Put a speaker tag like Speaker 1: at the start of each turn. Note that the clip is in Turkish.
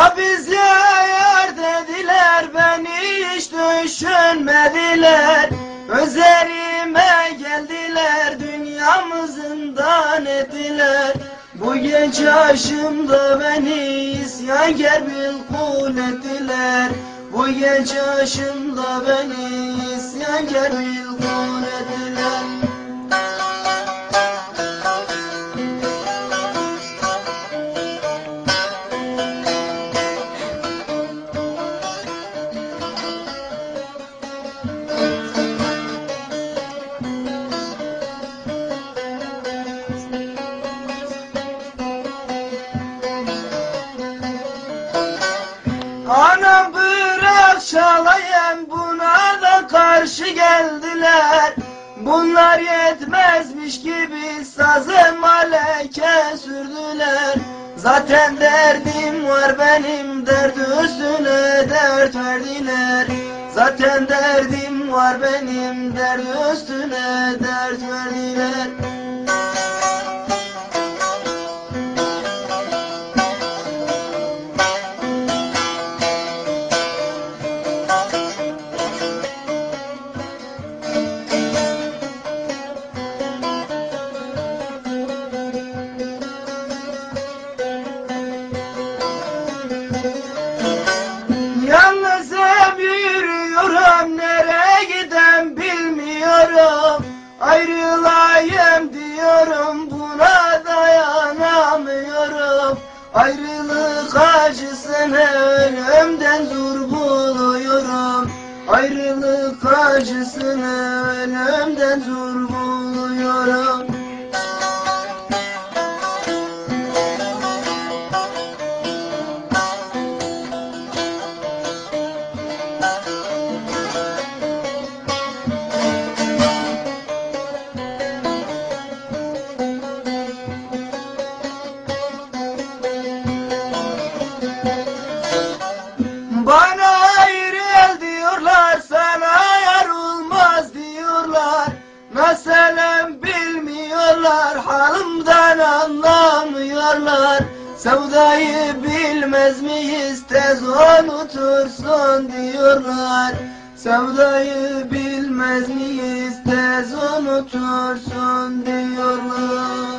Speaker 1: Ya bize yar dediler beni hiç düşünmediler. Üzerime geldiler dünyamızın dan ettiler Bu genç yaşımda beni isyankar bir kul ettiler. Bu genç yaşımda beni isyankar bir kul ettiler. Karşı geldiler. Bunlar yetmezmiş gibi sazı maleke sürdüler. Zaten derdim var benim dert üstüne dert verdiler. Zaten derdim var benim dert üstüne dert verdiler Ayrılık acısını ölümden zor buluyorum. Ayrılık acısını ölümden zor buluyorum Meselem bilmiyorlar halımdan anlamıyorlar. Sevdayı bilmez miyiz tez unutursun diyorlar. Sevdayı bilmez miyiz tez unutursun diyorlar